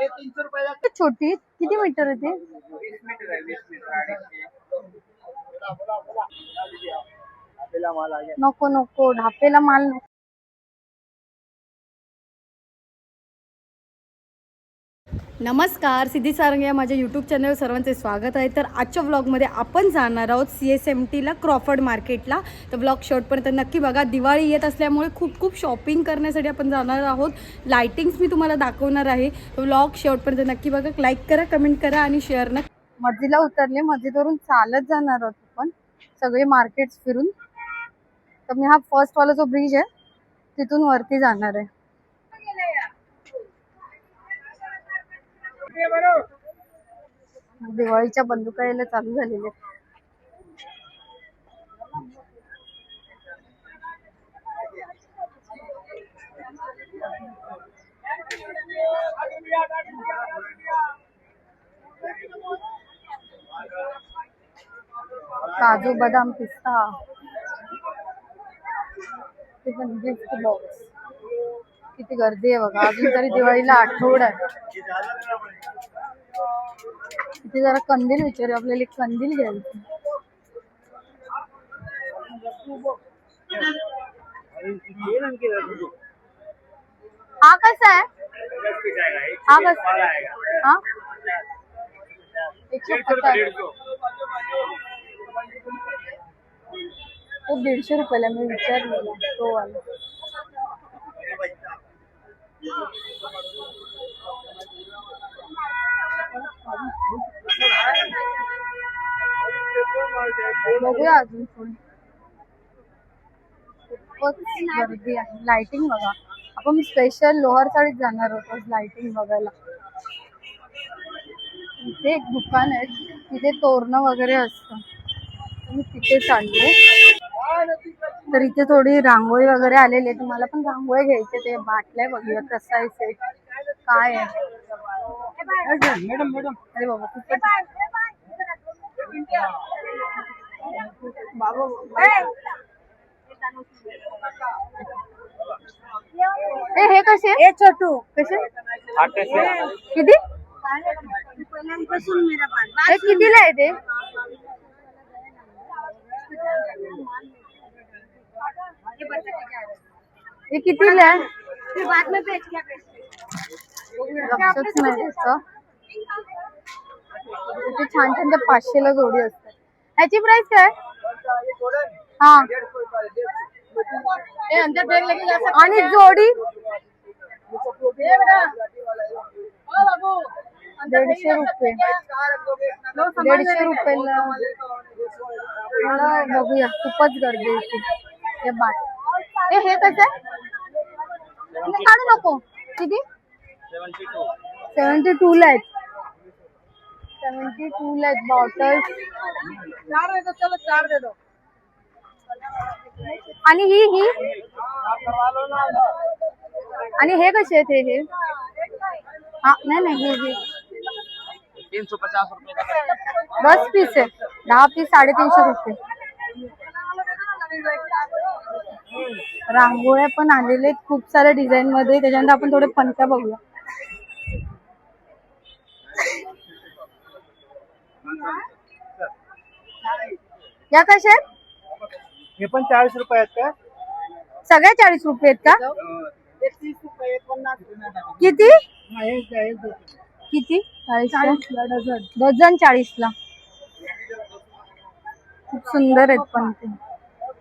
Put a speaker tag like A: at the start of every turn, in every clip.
A: छोटी किती मीटर आहे ते? नको नको. ढापेला माल नको. नमस्कार सिद्धी सारंग या माझ्या यूट्यूब चॅनलवर सर्वांचे स्वागत आहे. तर आजच्या व्लॉगमध्ये आपण जाणार आहोत सी एस एम टीला क्रॉफर्ड मार्केटला तर व्लॉग शॉर्टपर्यंत नक्की बघा. दिवाळी येत असल्यामुळे खूप खूप शॉपिंग करण्यासाठी आपण जाणार आहोत. लायटिंग्स मी तुम्हाला दाखवणार आहे. तर व्लॉग शॉर्टपर्यंत नक्की बघा. लाईक करा कमेंट करा आणि शेअर ना मस्जिदला उतरले. मस्जिदवरून चालत जाणार आहोत आपण. सगळे मार्केट्स फिरून. तर मी हा फर्स्टवाला जो ब्रिज आहे तिथून वरती जाणार आहे. दिवाळीच्या बंदुका यायला चालू झालेले काजू बदाम पिस्ता. ते पण गिफ्ट बॉक्स किती गर्दी आहे बघा. अजून तरी दिवाळीला आठवडा आहे. इथे जरा कंदील विचारू आपल्याला एक कंदील घ्यायचं. हा कसा आहे? हा कसा हा? एकशे पचास. तो दीडशे रुपयाला मी विचारलेला तो वाला. बघूया अजून पुढे खूपच गर्दी आहे. लाइटिंग बघा. आपण स्पेशल लोअर साडीत जाणार होतो लाइटिंग बघायला. इथे एक दुकान आहे. तिथे तोरणं वगैरे असतं. मी तिथे चालले. तर इथे थोडी रांगोळी वगैरे आलेली आहे. तुम्हाला पण रांगोळी घ्यायचे ते बाटल्या बघूया कसा आहे सेट काय आहे.
B: मॅडम मॅडम
A: अरे बाबा खूपच ए! हे कसे? ए छोटू. कसे? किती? हे कितीला आहे ते? हे कितीला आहे? लक्षच नाही छान छान त्या पाचशेला जोडी असतात. ह्याची प्राइस काय? हा. आणि जोडी? दीडशे रुपये. दीडशे रुपयाला मला बघूया खूपच गर्दी इथे. हे बाट हे हे कसं आहे? हे काढू नको किती? सेवन्टी टू ला आहेत. सेवन्टी टू बॉटल्स
B: चार दे दो चलो चार दे दो.
A: आणि ही ही? आणि हे कसे आहेत हे हे? हा नाही नाही हे हे.
B: तीन सौ पचास रुपए का?
A: दस पीस आहे. दहा पीस साडेतीनशे रुपये. रांगोळ्या पण आलेले आहेत. खूप साऱ्या डिझाईन मध्ये. त्याच्यानंतर आपण थोडे पंख्या बघूया. या कशा आहेत
B: हे पण चाळीस रुपये आहेत का?
A: सगळ्या चाळीस रुपये आहेत का?
B: रुपये
A: किती?
B: नाही
A: किती? चाळीस डझन. डझन चाळीसला खूप सुंदर आहेत पण ते.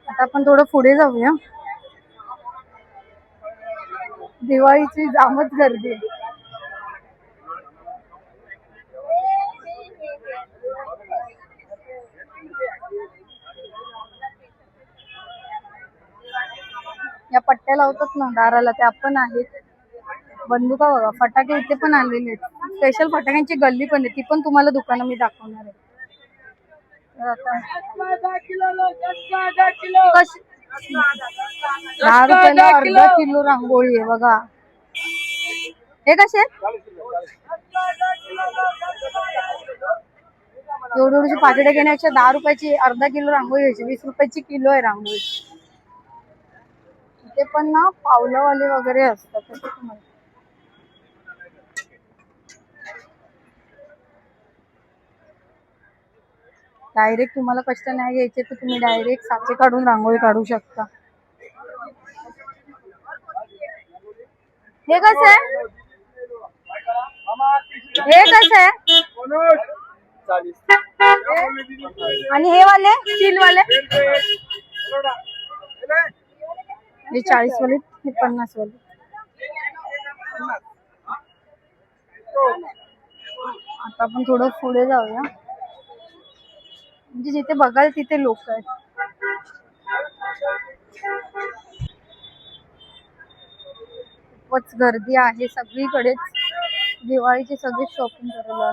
A: आता आपण थोडं पुढे जाऊया. दिवाळीची जामच गर्दी आहे. या पट्ट्या लावतात ना दाराला त्या पण आहेत. बंदुका बघा फटाके इथे पण आलेले आहेत. स्पेशल फटाक्यांची गल्ली पण आहे ती पण तुम्हाला दुकानं मी दाखवणार आहे. दहा रुपयाला अर्धा किलो रांगोळी आहे बघा. हे कसे? एवढी एवढीची पाकिटं घेण्यापेक्षा दहा रुपयाची अर्धा किलो रांगोळी घ्यायची वीस रुपयाची किलो आहे रांगोळी. ते पण ना पावलंवाले वगैरे असतात डायरेक्ट तुम्हाला कष्ट नाही घ्यायचे तर तुम्ही डायरेक्ट साचे काढून रांगोळी काढू शकता. हे कसं आहे? हे कसं आहे? आणि हे वाले? चीन वाले हे चाळीस वाले हे पन्नास वाले आता आपण थोडं पुढे जाऊया. म्हणजे जिथे बघाल तिथे लोक आहेत. खूपच गर्दी आहे सगळीकडेच. दिवाळीची सगळी शॉपिंग करायला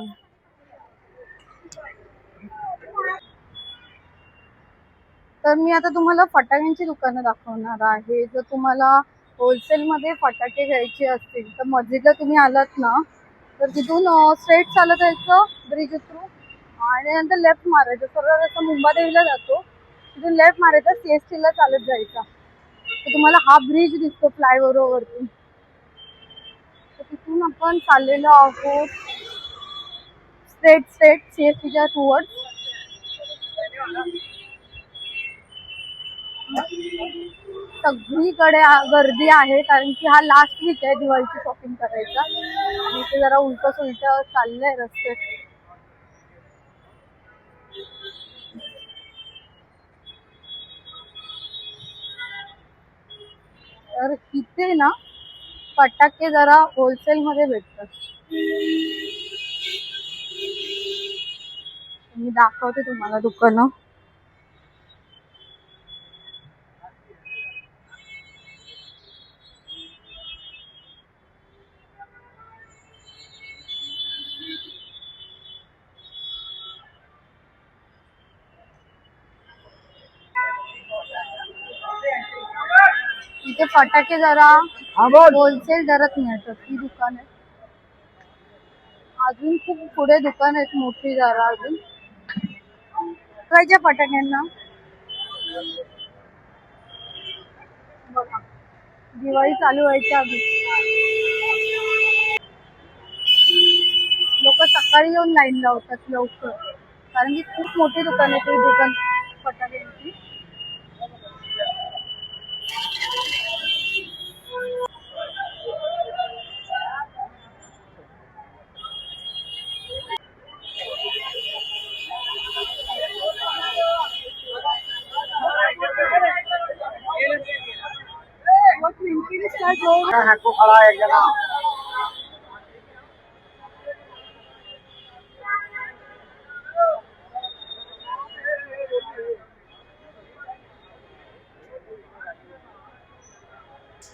A: तर मी आता तुम्हाला फटाक्यांची दुकानं दाखवणार आहे. जर तुम्हाला होलसेलमध्ये फटाके घ्यायचे असतील तर मस्जिदला तुम्ही आलात ना तर तिथून स्ट्रेट चालत जायचं ब्रिज थ्रू आणि नंतर लेफ्ट मारायचं. सरळ रस्ता मुंबादेवीला जातो. तिथून लेफ्ट मारायचा सी एस टीला चालत जायचा. तर तुम्हाला हा ब्रिज दिसतो फ्लायओव्हरवरती तर तिथून आपण चाललेलो आहोत. स्ट्रेट स्ट्रेट सी एस टीच्या टुवर्ड्स सगळीकडे गर्दी आहे कारण की हा लास्ट वीक आहे दिवाळीची शॉपिंग करायचा. आणि इथे जरा उलट सुलट चाललंय रस्ते. तर इथे ना फटाके जरा होलसेल मध्ये भेटतात. मी दाखवते तुम्हाला दुकानं. इथे फटाके जरा होलसेल दरात मिळतात ही दुकान आहे. अजून खूप पुढे दुकान आहेत मोठी जरा अजून. करायच्या फटाक्यांना. बघा. दिवाळी चालू व्हायच्या आधी लोक सकाळी येऊन लाईन लावतात लवकर. कारण की खूप मोठी दुकान आहे ती दुकान. Twinkle
B: खड़ा है एक जना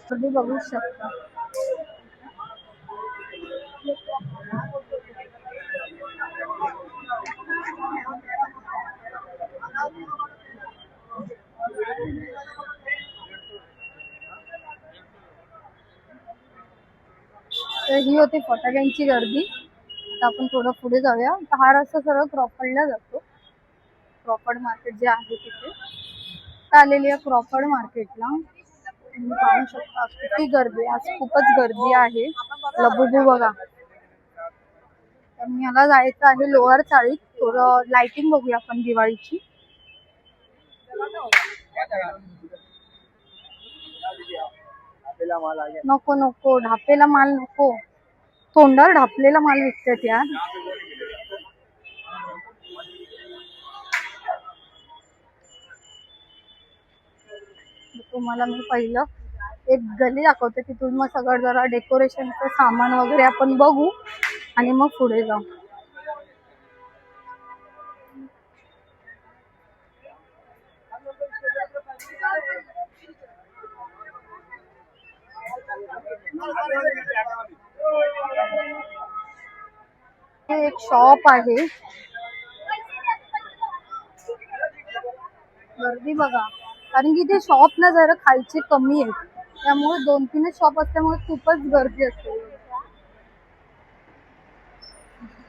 A: तुम्ही बघू शकता. होती फटाक्यांची गर्दी. आता आपण थोडं पुढे जाऊया. तर हा रस्ता सरळ क्रॉफर्डला जातो. क्रॉफर्ड मार्केट जे आहे तिथे. आलेली आहे क्रॉफर्ड मार्केटला. तुम्ही पाहू शकता किती गर्दी आज खूपच गर्दी आहे. लबुबू बघा. तर याला जायचं आहे लोअर चाळीत. थोडं लाइटिंग बघूया आपण दिवाळीची. नको नको. ढापेला माल नको. तोंडावर ढापलेला माल विकतात यार. तुम्हाला मी पहिलं एक गली दाखवते तिथून मग सगळं जरा डेकोरेशनचं सामान वगैरे आपण बघू आणि मग पुढे जाऊ. हे एक शॉप आहे. गर्दी बघा. कारण की ते शॉप ना जरा खायचे कमी आहेत. त्यामुळे दोन तीनच शॉप असल्यामुळे खूपच गर्दी असते.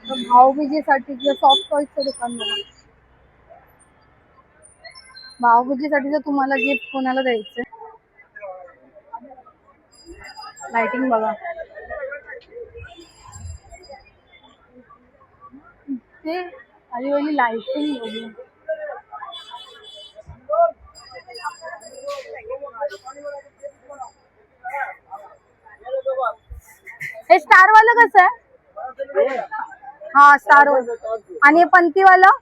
A: तर भाऊबीजेसाठी किंवा सॉफ्ट टॉयचं दुकान बघा. भाऊबीजेसाठी जर तुम्हाला गिफ्ट कोणाला द्यायचं लाइटिंग बघा. दिसते आणि वली लाईटिंग एवढी हे स्टार वालं कसं आहे? हा स्टार आणि हे पंतीवालं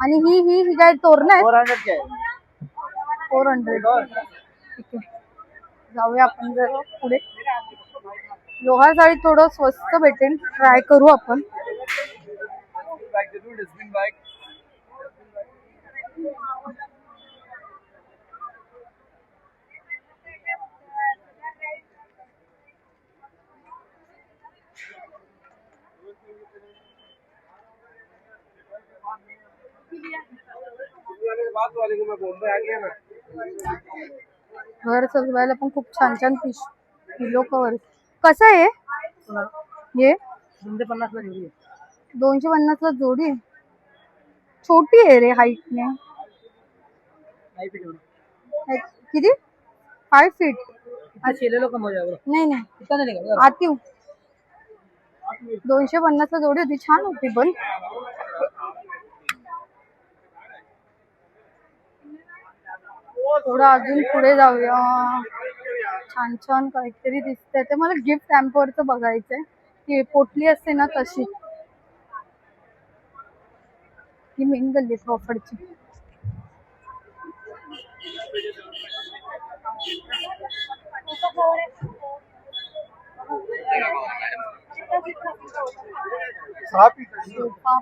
A: आणि ही ही ही काय तोरण आहे
B: फोर हंड्रेड
A: ठीक जाऊया आपण जर पुढे. लोहार साडी थोडं स्वस्त भेटेल. ट्राय करू आपण.
B: डस्टबिन
A: घर सजवायला पण खूप छान छान पिश पिलो कवर कसं आहे? हे
B: दोनशे पन्नास ला जोडी आहे.
A: दोनशे पन्नासला जोडी छोटी आहे रे हाईटने
B: पे जोडी
A: किती? फाय फीट
B: लो
A: नाही नाही. आती दोनशे पन्नासला जोडी होती. छान होती पण. थोडं अजून पुढे जाऊया. छान छान काहीतरी दिसतंय. ते मला गिफ्ट रॅम्पवरचं बघायचंय. ती पोटली असते ना तशी. ही मेन गल्ली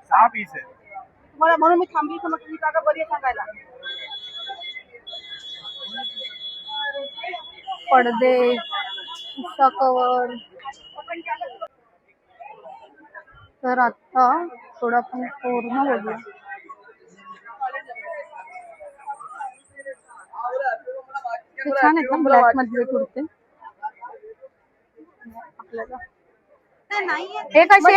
B: सहा पीस आहे. तुम्हाला म्हणून मी थांबली तर म्हटलं जागा बरी आहे सांगायला.
A: पडदे कवर तर आता थोडं आपण पूर्ण बघूया. छान आहेत ना ब्लॅक मधले कुर्ते. आपल्याला. हे कसे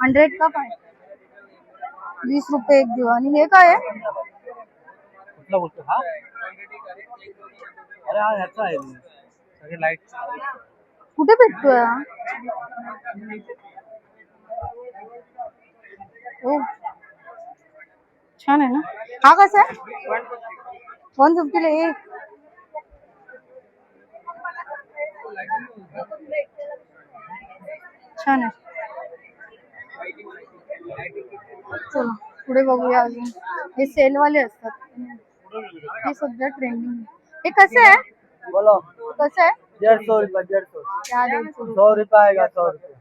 A: हंड्रेड का पाय? वीस रुपये एक देऊ आणि हे काय आहे?
B: कुठला बोलतो हा? अरे हा ह्याचा आहे. सगळे लाइट
A: कुठे भेटतोय? हा? ओ. छान आहे ना? हा कसा आहे? वन फिफ्टीला एक छान आहे. चला पुढे बघूया अजून. हे सेलवाले असतात. हे सध्या ट्रेंडिंग हे। कसं आहे
B: बोलो।
A: कसं आहे
B: डेढ़ सौ रुपये डेढ़ सौ।
A: दीडशे रुपये.
B: सौ रुपये आएगा सौ रुपये।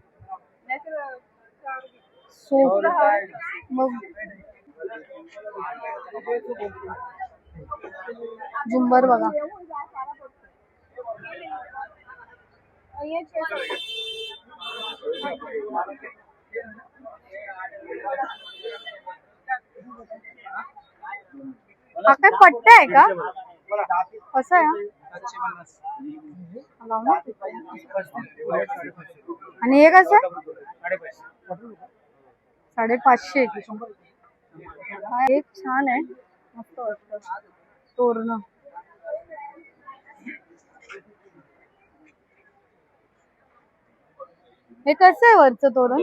A: सो मग झुंबर बघा हा काय पट्टा आहे का? कसं आहे. आणि हे कसं आहे? साडेपाचशे. हा एक छान आहे. मस्त वाटतं. तोरण. हे कसं आहे वरचं तोरण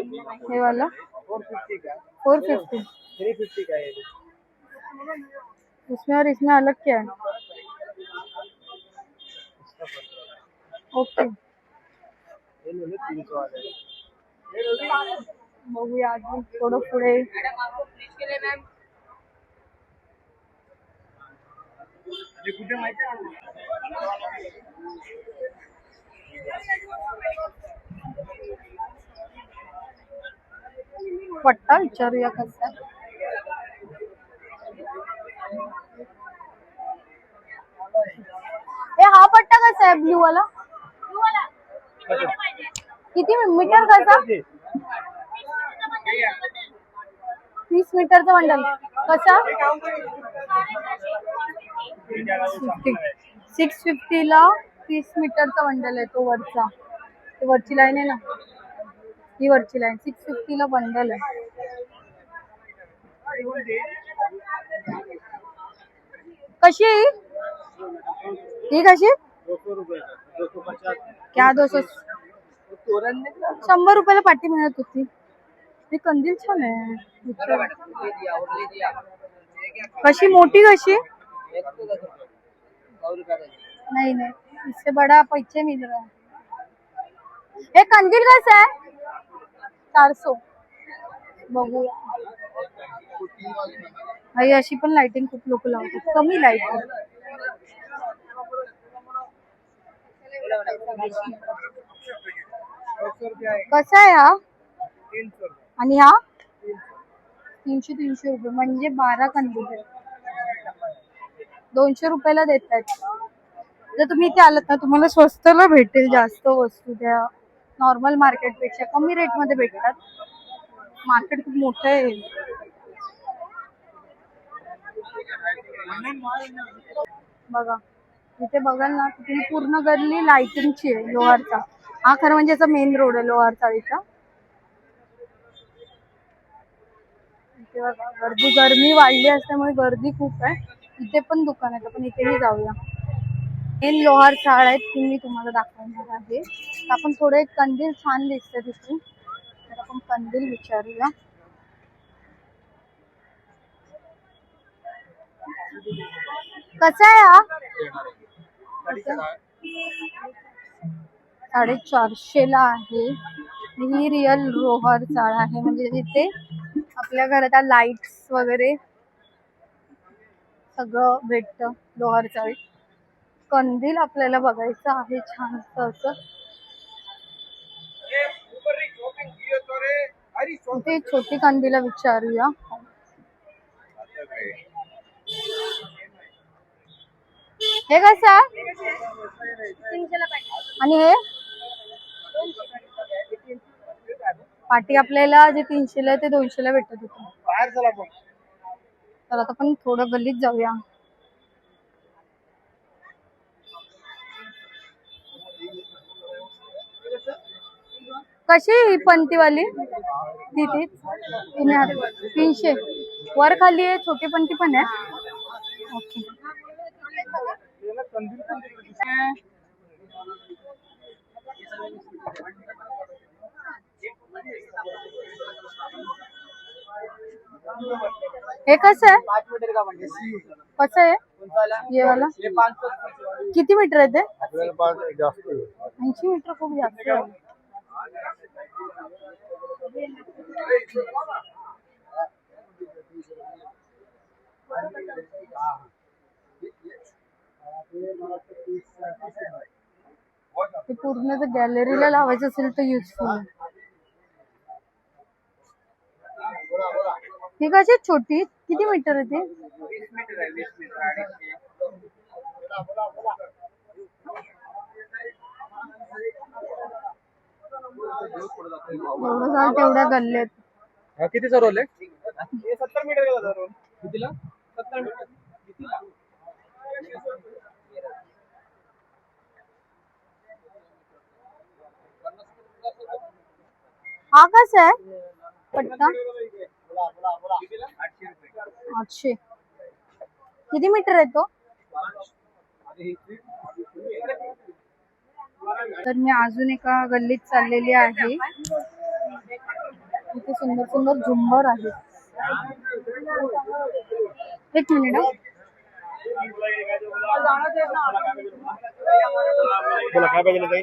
A: हे वाला?
B: फोर फिफ्टी का?
A: फोर फिफ्टी
B: थ्री फिफ्टी का है ये।
A: इसमें और इसमें अलग क्या है ओके
B: ये लो ये तीन सौ आ जाएगा
A: बघूया अजून थोडं पुढे
B: ये कुठे माहिती आहे
A: पट्टा विचारूया कसा हा पट्टा कसा आहे ब्ल्यू वाला किती मीटर कसा? तीस मीटरचा बंडल कसा? फिफ्टी सिक्स फिफ्टीला तीस मीटरचा बंडल आहे तो वरचा. ते वरची लाईन आहे ना? ही वरची लाईन सिक्स फिफ्टीला बंडल आहे. कशी? ही? ही कशी? क्या दो सौ शंभर रुपयाला पाठी मिळत होती. ही कंदील छान आहे. कशी? मोठी कशी? नाही नाही. इससे बड़ा पैसे मिल रहा है. हे कंदील कसं आहे? चारसो बघू बघूया. आई अशी पण लाइटिंग खूप लोक लावतात. कमी लाइट कसा आहे हा? आणि हा? तीनशे तीनशे रुपये. म्हणजे बारा कंदील दोनशे रुपयाला देत आहेत जर तुम्ही इथे आलात ना तुम्हाला स्वस्तला भेटेल जास्त वस्तू त्या नॉर्मल मार्केटपेक्षा कमी रेटमध्ये भेटतात. मार्केट खूप मोठं आहे. बघा. तिथे बघाल ना तिथे पूर्ण गल्ली लाइटिंगची आहे लोहारचा. हा खरं म्हणजे याचा मेन रोड आहे लोहार चाळीचा. गर्दी गर्मी वाढली असल्यामुळे गर्दी खूप आहे. इथे पण दुकान आहे आपण इथेही जाऊया. मेन लोहार चाळ आहेत ती मी तुम्हाला दाखवणार आहे. तर आपण थोडे कंदील छान दिसते तिथे. तर आपण कंदील विचारूया. कसा आहे हा? साडेचारशे ला आहे. ही रिअल रोहर चाळ आहे. म्हणजे तिथे आपल्या घरात लाईट्स वगैरे सगळं भेटतं लोहार चाळीत कंदील आपल्याला बघायचं आहे छान असं. इथे छोटी कंदीला विचारूया. हे कसं? आणि हे? पाटी आपल्याला जे तीनशेला आहे ते दोनशेला भेटत होतं. तर आता पण थोडं गल्लीत जाऊया. कशी ही पंतीवाली? ती तीच तुम्ही हात- तीनशे. वर खाली आहे छोटी पंती पण आहे. ओके. हे कसं आहे
B: पाच मीटर का म्हणजे
A: कसं आहे
B: कोणता वाला?
A: ये वाला?
B: हे पाच सौ
A: किती मीटर आहे ते
B: आपल्याला पाच जास्त
A: ऐंशी मीटर खूप जास्त आहे ते पूर्ण जर गॅलरीला लावायचं असेल तर युजफुल आहे. ही कशी छोटी? किती मीटर आहे ते? एवढं झालं तेवढ्या गल्ल्यात.
B: हा कितीचा रोल आहे? हे सत्तर मीटर कितीला? सत्तर मीटर कितीला?
A: हा कसा आहे? पट्टा
B: बोला बोला बोला कितीला आठशे
A: किती मीटर आहे तो? तर मी अजून एका गल्लीत चाललेली आहे. इथे सुंदर सुंदर झुंबर आहेत. एक मिनिट.
B: बोला काय पाहिजे ताई?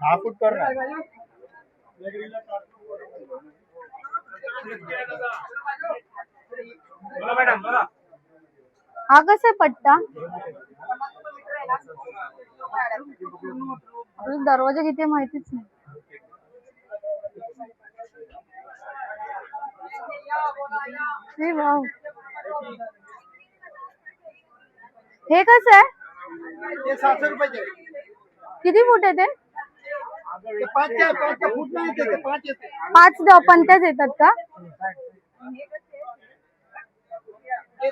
B: दहा फूट कर ना. बोला मॅडम बोला.
A: हा कसा आहे पट्टा? दरवाजा किती माहितीच नाही. हे. हे कसं आहे? किती फूट आहे ते?
B: पाच च्या पाच च्या फूट नाही येते, ते पाच येते.
A: पाच द- पंत्याच येतात का?
B: हे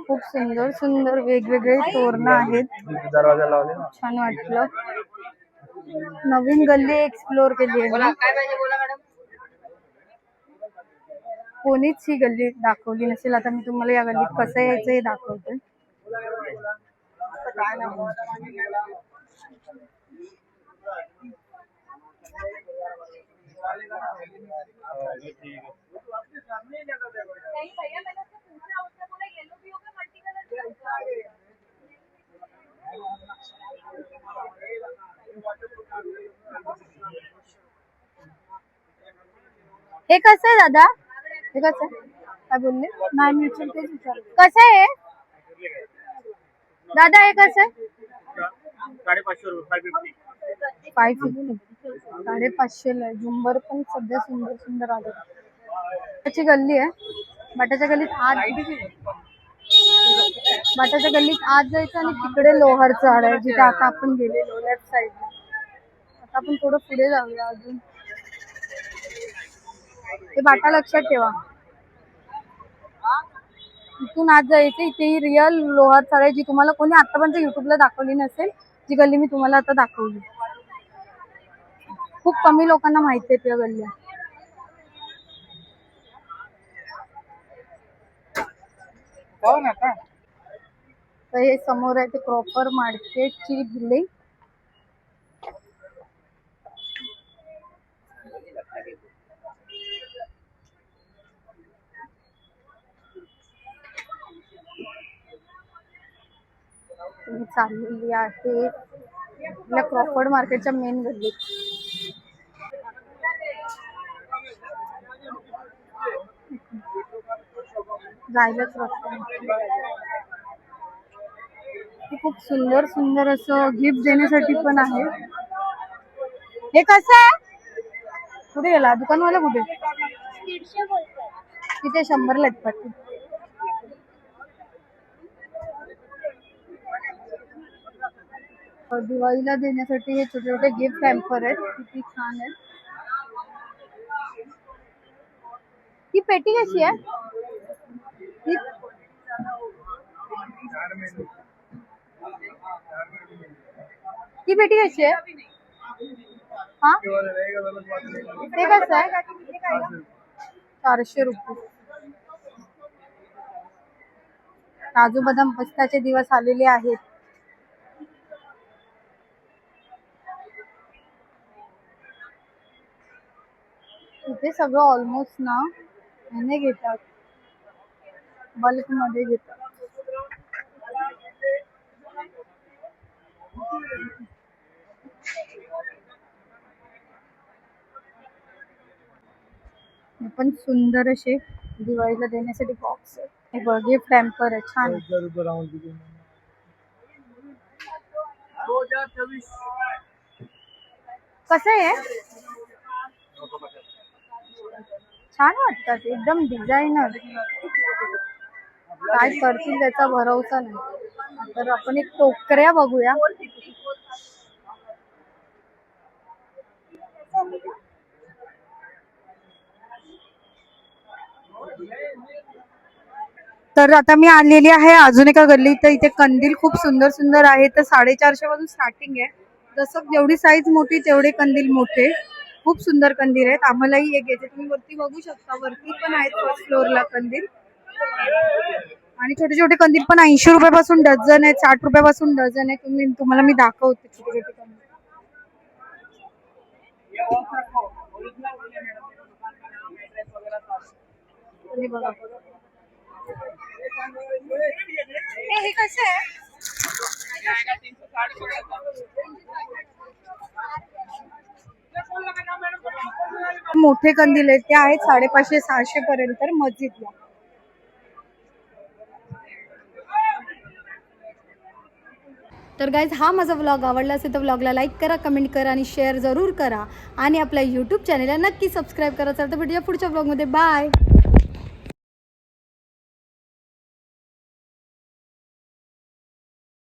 A: खूप सुंदर सुंदर वेगवेगळे तोरणं आहेत.
B: दरवाजा लावले ना?
A: छान वाटलं. नवीन गल्ली एक्सप्लोर केली आहे मी.
B: काय पाहिजे बोला मॅडम?
A: कोणीच ही गल्ली दाखवली नसेल. आता मी तुम्हाला या गल्लीत कसं यायचं हे दाखवते.
B: काय नाही.
A: हे कसं आहे दादा? हे कसं आहे? काय बोलले? नाही मी तेच विचार कसं आहे? दादा हे कसं आहे?
B: साडेपाचशे रुपये फाय फिफ्टी
A: फाय फिफ्टी साडेपाचशेला आहे. झुंबर पण सध्या सुंदर सुंदर आले. त्याची गल्ली आहे. बाटाच्या गल्लीत आत बाटाच्या गल्लीत आत जायचं आणि तिकडे लोहार झाड आहे जिथे आता आपण गेलेलो लेफ्ट साईडला आता आपण थोडं पुढे जाऊया अजून. ते बाटा लक्षात ठेवा. इथून आज जायचं इथे ही रिअल लोहार चाळ आहे जी तुम्हाला कोणी आतापर्यंत युट्यूबला दाखवली नसेल जी गल्ली मी तुम्हाला आता दाखवली. खूप कमी लोकांना माहिती आहे त्या गल्ल्या.
B: हो
A: तर हे समोर आहे ते प्रॉपर मार्केटची बिल्डिंग मी चाललेली आहे आपल्या क्रॉफर्ड मार्केटच्या मेन गल्लीत. जायलाच रस्ता खूप सुंदर सुंदर असं गिफ्ट देण्यासाठी पण आहे. हे कसं आहे? कुठे गेला? दुकानवाला कुठे? तिथे शंभरला आहेत पाटी दिवाळीला देण्यासाठी हे छोटे छोटे गिफ्ट हॅम्पर आहेत. किती छान आहेत. ही पेटी कशी आहे? ही पेटी कशी आहे? हा? ते कसं आहे? चारशे रुपये. काजू बदाम पिस्ताचे दिवस आलेले आहेत. इथे सगळं ऑलमोस्ट ना ह्याने घेतात. बल्कमध्ये घेतात. पण सुंदर असे दिवाळीला देण्यासाठी बॉक्स हे बघ गिफ्ट हॅम्पर आहे छान. कसं आहे? छान वाटतात एकदम डिझायनर काय करतील त्याचा भरवसा नाही. तर आपण एक टोकऱ्या बघूया. तर आता मी आलेली आहे अजून एका गल्ली तर इथे कंदील खूप सुंदर सुंदर आहे. तर साडेचारशे पासून स्टार्टिंग आहे. जसं जेवढी साईज मोठी तेवढे कंदील मोठे. खूप सुंदर कंदील आहेत. आम्हालाही एक घ्यायचे. तुम्ही वरती बघू शकता. वरती पण आहेत फर्स्ट फ्लोअरला कंदील. आणि छोटे छोटे कंदील पण ऐंशी रुपयापासून डझन आहेत साठ रुपयापासून डझन आहे तुम्ही तुम्हाला मी दाखवते छोटे छोटे कंदील. बघा हे कसं आहे मोठे कंदील आहेत. ते आहेत साडेपाचशे सहाशे पर्यंत मस्जिदला. तर गाईज हा माझा व्लॉग आवडला असेल तर व्लॉगला लाईक करा कमेंट करा आणि शेअर जरूर करा. आणि आपल्या यूट्यूब चॅनलला नक्की सबस्क्राईब करा. चला तर भेटूया पुढच्या व्लॉगमध्ये बाय